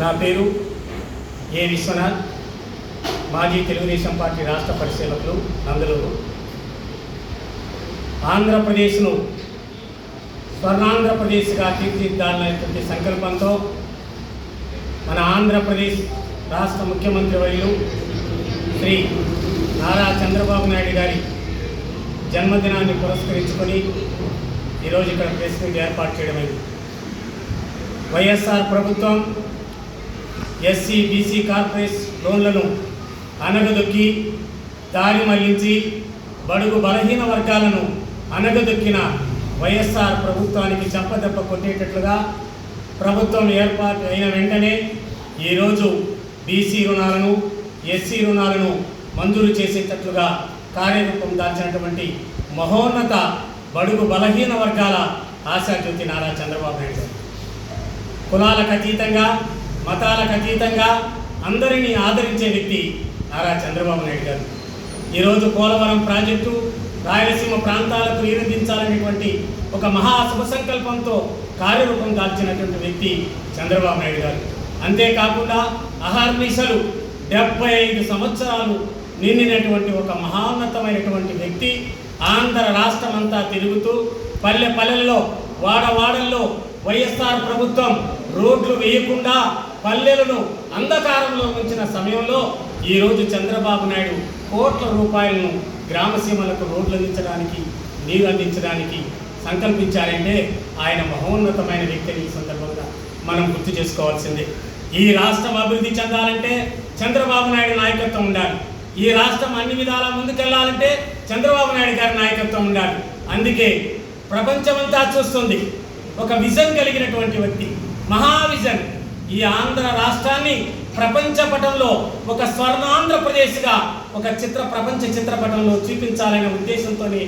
నా పేరు ఏ విశ్వనాథ్. మాజీ తెలుగుదేశం పార్టీ రాష్ట్ర పరిశీలకులు నందలూరు. ఆంధ్రప్రదేశ్ను స్వర్ణాంధ్రప్రదేశ్గా తీర్చిదిద్దాలనేటువంటి సంకల్పంతో మన ఆంధ్రప్రదేశ్ రాష్ట్ర ముఖ్యమంత్రి వర్యులు శ్రీ నారా చంద్రబాబు నాయుడు గారి జన్మదినాన్ని పురస్కరించుకొని ఈరోజు ఇక్కడ ప్రెస్ మీట్ ఏర్పాటు చేయడమైంది. వైఎస్ఆర్ ప్రభుత్వం ఎస్సీ బీసీ కార్పొరేట్ లోన్లను అనగదొక్కి దారి మళ్ళించి బడుగు బలహీన వర్గాలను అనగదొక్కిన వైఎస్ఆర్ ప్రభుత్వానికి చెంపదెబ్బ కొట్టేటట్లుగా ప్రభుత్వం ఏర్పాటు అయిన వెంటనే ఈరోజు బీసీ రుణాలను ఎస్సీ రుణాలను మంజూరు చేసేటట్లుగా కార్యరూపం దాల్చినటువంటి మహోన్నత బడుగు బలహీన వర్గాల ఆశాజ్యోతి నారా చంద్రబాబు నాయుడు కులాలకు అతీతంగా మతాలకు అతీతంగా అందరినీ ఆదరించే వ్యక్తి నారా చంద్రబాబు నాయుడు గారు. ఈరోజు పోలవరం ప్రాజెక్టు రాయలసీమ ప్రాంతాలకు నిరూపించాలనేటువంటి ఒక మహా శుభ సంకల్పంతో కార్యరూపం దాల్చినటువంటి వ్యక్తి చంద్రబాబు నాయుడు గారు. అంతేకాకుండా అహర్నిశలు డెబ్బై ఐదు సంవత్సరాలు నిండినటువంటి ఒక మహాన్నతమైనటువంటి వ్యక్తి ఆంధ్ర రాష్ట్రం అంతా తిరుగుతూ పల్లె పల్లెల్లో వాడవాడల్లో వైఎస్ఆర్ ప్రభుత్వం రోడ్లు వేయకుండా పల్లెలను అంధకారంలో ఉంచిన సమయంలో ఈరోజు చంద్రబాబు నాయుడు కోట్ల రూపాయలను గ్రామసీమలకు రోడ్లు అందించడానికి నీరు అందించడానికి సంకల్పించారంటే ఆయన మహోన్నతమైన వ్యక్తిని ఈ సందర్భంగా మనం గుర్తు చేసుకోవాల్సిందే. ఈ రాష్ట్రం అభివృద్ధి చెందాలంటే చంద్రబాబు నాయుడు నాయకత్వం ఉండాలి. ఈ రాష్ట్రం అన్ని విధాలా ముందుకెళ్ళాలంటే చంద్రబాబు నాయుడు గారి నాయకత్వం ఉండాలి. అందుకే ప్రపంచమంతా చూస్తుంది. ఒక విజన్ కలిగినటువంటి వ్యక్తి మహావిజన్. ఈ ఆంధ్ర రాష్ట్రాన్ని ప్రపంచ పటంలో ఒక స్వర్ణాంధ్రప్రదేశ్గా ఒక చిత్ర ప్రపంచ చిత్రపటంలో చూపించాలనే ఉద్దేశంతోనే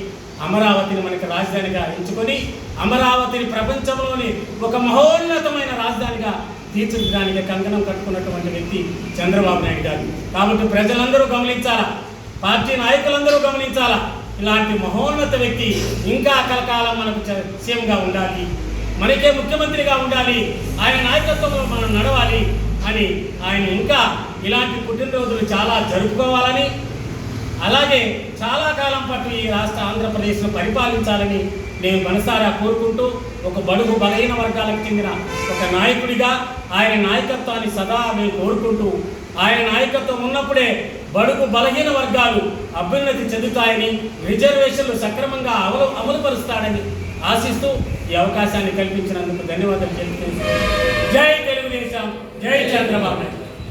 అమరావతిని మనకి రాజధానిగా ఎంచుకొని అమరావతిని ప్రపంచంలోని ఒక మహోన్నతమైన రాజధానిగా తీర్చిదిద్దడానికి కంకణం కట్టుకున్నటువంటి వ్యక్తి చంద్రబాబు నాయుడు గారు. కాబట్టి ప్రజలందరూ గమనించాలా? పార్టీ నాయకులందరూ గమనించాలా? ఇలాంటి మహోన్నత వ్యక్తి ఇంకా కలకాలం మనకు సీఎంగా ఉండాలి. మనకే ముఖ్యమంత్రిగా ఉండాలి ఆయన నాయకత్వంలో మనం నడవాలి అని ఆయన ఇంకా ఇలాంటి పుట్టినరోజులు చాలా జరుపుకోవాలని అలాగే చాలా కాలం పాటు ఈ రాష్ట్ర ఆంధ్రప్రదేశ్ను పరిపాలించాలని నేను మనసారా కోరుకుంటూ ఒక బడుగు బలహీన వర్గాలకు చెందిన ఒక నాయకుడిగా ఆయన నాయకత్వాన్ని సదా మేము కోరుకుంటూ ఆయన నాయకత్వం ఉన్నప్పుడే బడుగు బలహీన వర్గాలు అభ్యున్నతి చెందుతాయని రిజర్వేషన్లు సక్రమంగా అమలు అమలుపరుస్తాడని ఆశిస్తూ ఈ అవకాశాన్ని కల్పించినందుకు ధన్యవాదాలు తెలుపుతున్నాను జై తెలుగుదేశం జై చంద్రబాబు